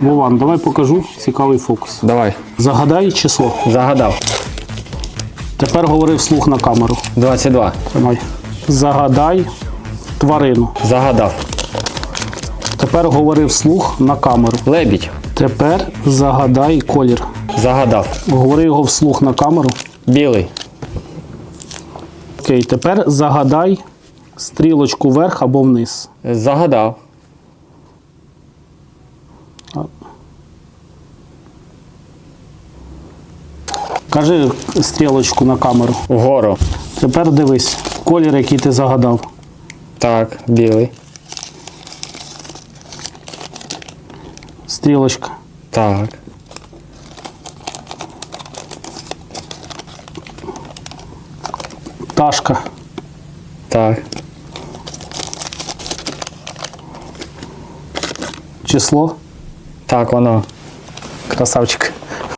Вован, давай покажу цікавий фокус. Давай. Загадай число. Загадав. Тепер говори вслух на камеру. 22. Тримай. Загадай тварину. Загадав. Тепер говори вслух на камеру. Лебідь. Тепер загадай колір. Загадав. Говори його вслух на камеру. Білий. Окей, тепер загадай стрілочку вверх або вниз. Загадав. Кажи стрілочку на камеру. Вгору. Тепер дивись, колір, який ти загадав. Так, білий. Стрілочка. Так. Пташка. Так. Число. Так, воно. Красавчик.